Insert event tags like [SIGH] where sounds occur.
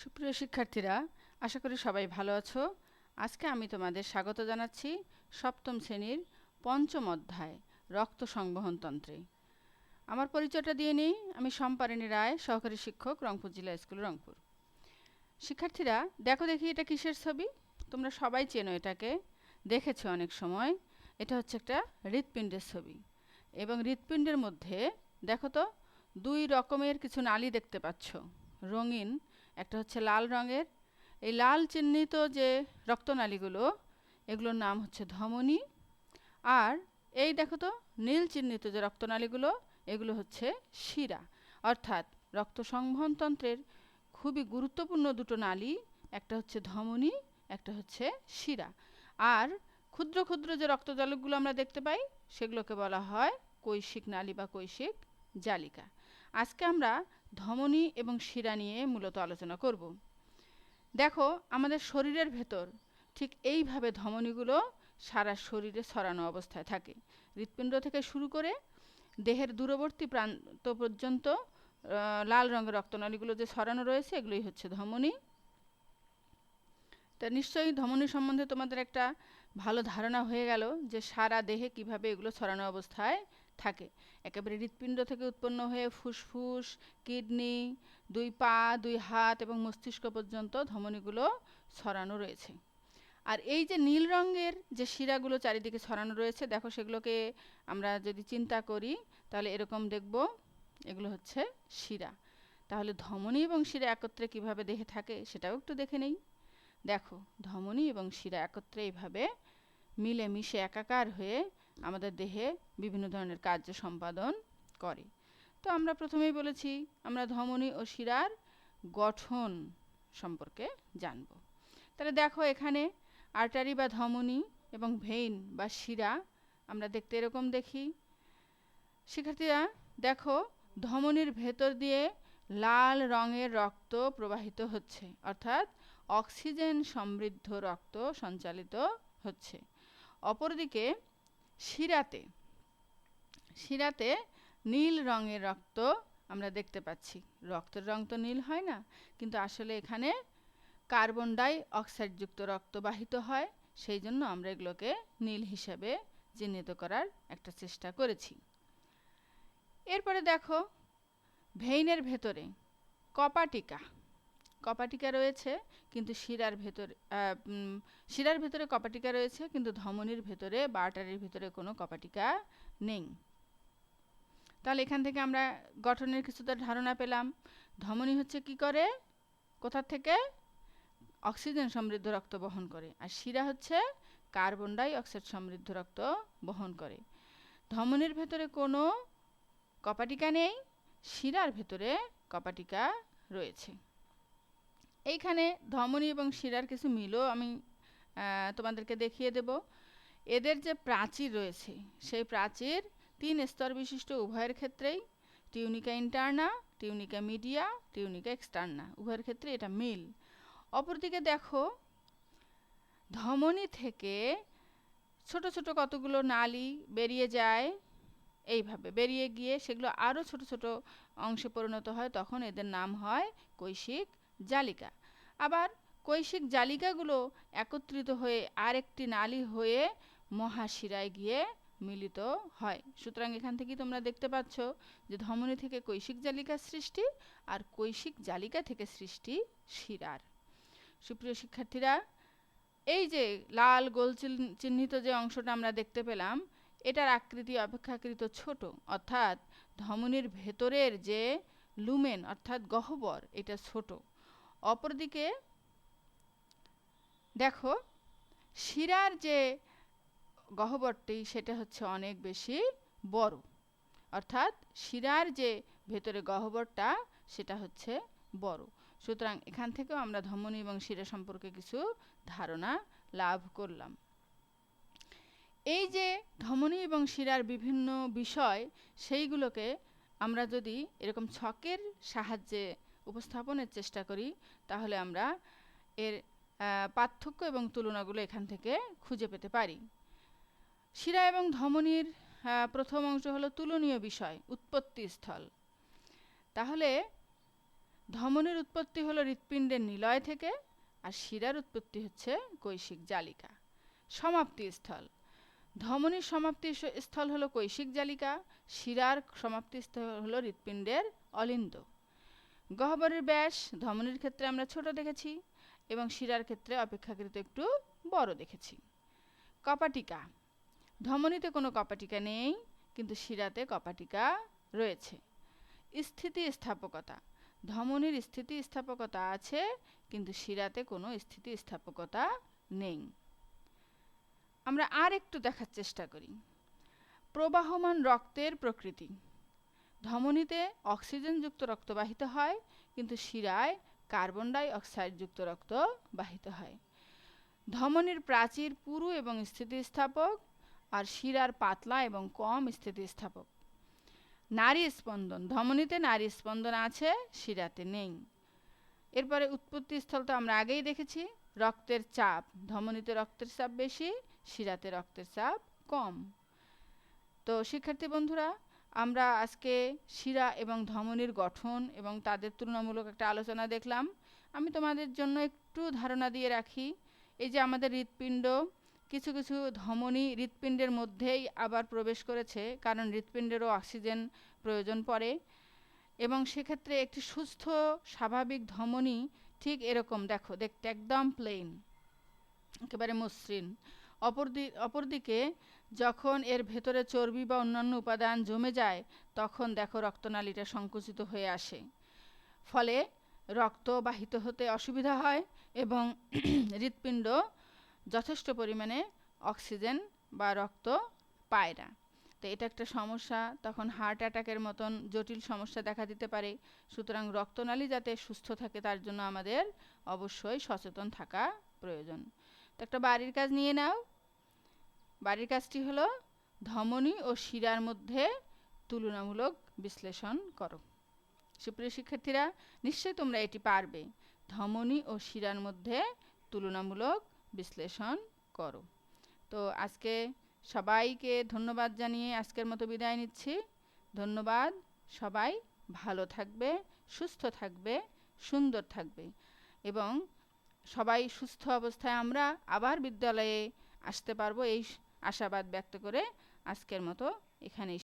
সুপ্রিয় শিক্ষার্থীরা, আশা করি সবাই ভালো আছো। আজকে আমি তোমাদের স্বাগত জানাচ্ছি সপ্তম শ্রেণির পঞ্চম অধ্যায়, রক্ত সংবহনতন্ত্রে আমার পরিচয়টা দিয়ে নিই, আমি সম্পারিণী রায়, সহকারী শিক্ষক, রংপুর জেলা স্কুল, রংপুর। শিক্ষার্থীরা, দেখো দেখি এটা কিসের ছবি? তোমরা সবাই চেনো এটাকে, দেখেছ অনেক সময়, এটা হচ্ছে একটা হৃৎপিণ্ডের ছবি। এবং হৃৎপিণ্ডের মধ্যে, দেখো তো, দুই রকমের কিছু নালী দেখতে পাচ্ছ, রঙিন একটা হচ্ছে লাল রঙের। এই লাল চিহ্নিত যে রক্তনালীগুলো, এগুলোর নাম হচ্ছে ধমনী। আর এই দেখো তো, নীল চিহ্নিত যে রক্তনালীগুলো, এগুলো হচ্ছে শিরা। অর্থাৎ রক্ত সংবহনতন্ত্রের খুবই গুরুত্বপূর্ণ দুটো নালী, একটা হচ্ছে ধমনী, একটা হচ্ছে শিরা। আর ক্ষুদ্র ক্ষুদ্র যে রক্তজালকগুলো আমরা দেখতে পাই, সেগুলোকে বলা হয় কৈশিক নালী বা কৈশিক জালিকা। আজকে আমরা ধমনী এবং শিরা নিয়ে মূলত আলোচনা করব। দেখো, আমাদের শরীরের ভেতর ঠিক এইভাবে ধমনীগুলো সারা শরীরে ছড়ানো অবস্থায় থাকে। হৃৎপিণ্ড থেকে শুরু করে দেহের দূরবর্তী প্রান্ত পর্যন্ত লাল রঙের রক্তনালীগুলো যে ছড়ানো রয়েছে, এগুলোই হচ্ছে ধমনী। তা নিশ্চয়ই ধমনী সম্বন্ধে তোমাদের একটা ভালো ধারণা হয়ে গেল যে সারা দেহে কীভাবে এগুলো ছড়ানো অবস্থায় থাকে। একেবারে হৃৎপিণ্ড থেকে উৎপন্ন হয়ে ফুসফুস, কিডনি, দুই পা, দুই হাত এবং মস্তিষ্ক পর্যন্ত ধমনীগুলো ছড়ানো রয়েছে। আর এই যে নীল রঙের যে শিরাগুলো চারিদিকে ছড়ানো রয়েছে, দেখো সেগুলোকে আমরা যদি চিন্তা করি, তাহলে এরকম দেখব, এগুলো হচ্ছে শিরা। তাহলে ধমনী এবং শিরা একত্রে কীভাবে দেহে থাকে, সেটাও একটু দেখে নেই। দেখো, ধমনী এবং শিরা একত্রে এইভাবে মিলে মিশে একাকার হয়ে আমাদের দেহে বিভিন্ন ধরনের কার্য সম্পাদন করে। তো আমরা প্রথমেই বলেছি, আমরা ধমনী ও শিরার গঠন সম্পর্কে জানব। তাহলে দেখো এখানে আর্টারি বা ধমনী এবং ভেইন বা শিরা আমরা দেখতে এরকম দেখি। শিক্ষার্থীরা, দেখো ধমনীর ভেতর দিয়ে লাল রঙের রক্ত প্রবাহিত হচ্ছে, অর্থাৎ অক্সিজেন সমৃদ্ধ রক্ত সঞ্চালিত হচ্ছে। অপরদিকে শিরাতে শিরাতে নীল রঙের রক্ত আমরা দেখতে পাচ্ছি। রক্তের রং তো নীল হয় না, কিন্তু আসলে এখানে কার্বন ডাই অক্সাইডযুক্ত রক্ত বাহিত হয়, সেই জন্য আমরা এগুলোকে নীল হিসাবে চিহ্নিত করার একটা চেষ্টা করেছি। এরপরে দেখো, ভেইনের ভেতরে কপাটিকা। কপাটিকা রয়েছে, কিন্তু শিরার ভেতরে শিরার ভেতরে কপাটিকা রয়েছে, কিন্তু ধমনির ভেতরে বা আটারির ভেতরে কোনো কপাটিকা নেই। তাহলে এখান থেকে আমরা গঠনের কিছুটা ধারণা পেলাম। ধমনী হচ্ছে কি করে? কোথার থেকে? অক্সিজেন সমৃদ্ধ রক্ত বহন করে। আর শিরা হচ্ছে কার্বন ডাই অক্সাইড সমৃদ্ধ রক্ত বহন করে। ধমনির ভেতরে কোনো কপাটিকা নেই, শিরার ভেতরে কপাটিকা রয়েছে। এইখানে ধমনী এবং শিরার কিছু মিলও আমি তোমাদেরকে দেখিয়ে দেব। এদের যে প্রাচীর রয়েছে, সেই প্রাচীর তিন স্তর বিশিষ্ট উভয়ের ক্ষেত্রেই, tunica interna, tunica media, tunica externa, উভয়ের ক্ষেত্রে এটা মিল। অপরদিকে দেখো, ধমনী থেকে ছোট ছোট কতগুলো নালি বেরিয়ে যায়, এইভাবে বেরিয়ে গিয়ে সেগুলো আরও ছোট ছোট অংশে পরিণত হয়, তখন এদের নাম হয় কৈশিক, জালিকা। আবার কৈশিক জালিকাগুলো একত্রিত হয়ে আরেকটি নালী হয়ে মহাশিরায় গিয়ে মিলিত হয়। সুতরাং এখান থেকেই তোমরা দেখতে পাচ্ছ যে ধমনী থেকে কৈশিক জালিকার সৃষ্টি আর কৈশিক জালিকা থেকে সৃষ্টি শিরার। সুপ্রিয় শিক্ষার্থীরা, এই যে লাল গোল চিহ্নিত যে অংশটা আমরা দেখতে পেলাম, এটার আকৃতি অপেক্ষাকৃত ছোট। অর্থাৎ ধমনীর ভেতরের যে লুমেন, অর্থাৎ গহ্বর, এটা ছোট। অপরদিকে দেখো, শিরার যে গহ্বরটি, সেটা হচ্ছে অনেক বেশি বড়। অর্থাৎ শিরার যে ভেতরে গহ্বরটা, সেটা হচ্ছে বড়। সুতরাং এখান থেকেও আমরা ধমনী এবং শিরা সম্পর্কে কিছু ধারণা লাভ করলাম। এই যে ধমনী এবং শিরার বিভিন্ন বিষয়, সেইগুলোকে আমরা যদি এরকম ছকের সাহায্যে উপস্থাপনের চেষ্টা করি, তাহলে আমরা এর পার্থক্য এবং তুলনাগুলো এখান থেকে খুঁজে পেতে পারি। শিরা এবং ধমনীর প্রথম অংশ হলো তুলনীয় বিষয়, উৎপত্তি স্থল। তাহলে ধমনীর উৎপত্তি হলো হৃৎপিণ্ডের নিলয় থেকে, আর শিরার উৎপত্তি হচ্ছে কৈশিক জালিকা। সমাপ্তি স্থল। ধমনীর সমাপ্তি স্থল হলো কৈশিক জালিকা, শিরার সমাপ্তি স্থল হলো হৃৎপিণ্ডের অলিন্দ। গহ্বরের ব্যাস, ধমনীর ক্ষেত্রে আমরা ছোট দেখেছি এবং শিরার ক্ষেত্রে অপেক্ষাকৃত একটু বড় দেখেছি। কপাটিকা, ধমনীতে কোনো কপাটিকা নেই, কিন্তু শিরাতে কপাটিকা রয়েছে। স্থিতি স্থাপকতা, ধমনীর স্থিতি স্থাপকতা আছে, কিন্তু শিরাতে কোনো স্থিতি স্থাপকতা নেই। আমরা আর একটু দেখার চেষ্টা করি। প্রবাহমান রক্তের প্রকৃতি। ধমনীতে অক্সিজেনযুক্ত রক্ত বাহিত হয়, কিন্তু শিরায় কার্বন ডাই অক্সাইডযুক্ত রক্ত বাহিত হয়। ধমনীর প্রাচীর পুরু এবং স্থিতিস্থাপক আর শিরার পাতলা এবং কম স্থিতিস্থাপক। নারী স্পন্দন, ধমনীতে নারী স্পন্দন আছে, শিরাতে নেই। এরপরে উৎপত্তি স্থল তো আমরা আগেই দেখেছি। রক্তের চাপ, ধমনীতে রক্তের চাপ বেশি, শিরাতে রক্তের চাপ কম। তো শিক্ষার্থী বন্ধুরা আমরা আজকে শিরা এবং ধমনীর গঠন এবং তাদের তুলনামূলক একটা আলোচনা দেখলাম। আমি তোমাদের জন্য একটু ধারণা দিয়ে রাখি। এই যে আমাদের হৃৎপিণ্ড, কিছু কিছু ধমনী হৃৎপিণ্ডের মধ্যেই আবার প্রবেশ করেছে, কারণ হৃৎপিণ্ডেরও অক্সিজেন প্রয়োজন পড়ে। এবং সেক্ষেত্রে একটি সুস্থ, স্বাভাবিক ধমনী ঠিক এরকম, দেখো, দেখতে একদম প্লেন একেবারে মসৃণ। অপরদি, অপরদিকে যখন এর ভেতরে চর্বি বা অন্যান্য উপাদান জমে যায়, তখন দেখো রক্তনালীটা সংকুচিত হয়ে আসে। ফলে রক্ত বাহিত হতে অসুবিধা হয় এবং [CLEARS THROAT] হৃৎপিণ্ড যথেষ্ট পরিমাণে অক্সিজেন বা রক্ত পায় না। তো এটা একটা সমস্যা। তখন হার্ট অ্যাটাকের মতন জটিল সমস্যা দেখা দিতে পারে। সুতরাং রক্তনালী যাতে সুস্থ থাকে, তার জন্য আমাদের অবশ্যই সচেতন থাকা প্রয়োজন। তো একটা বাড়ির কাজ নিয়ে নাও। বাড়ির কাজটি হলো ধমনী ও শিরার মধ্যে তুলনামূলক বিশ্লেষণ করো। সুপ্রিয় শিক্ষার্থীরা, নিশ্চয়ই তোমরা এটি পারবে। ধমনী ও শিরার মধ্যে তুলনামূলক বিশ্লেষণ করো। তো আজকে সবাইকে ধন্যবাদ জানিয়ে আজকের মতো বিদায় নিচ্ছি। ধন্যবাদ। সবাই ভালো থাকবে, সুস্থ থাকবে, সুন্দর থাকবে এবং সবাই সুস্থ অবস্থায় আমরা আবার বিদ্যালয়ে আসতে পারব। এই আশাবাদ ব্যক্ত করে আজকের মতো এখানেই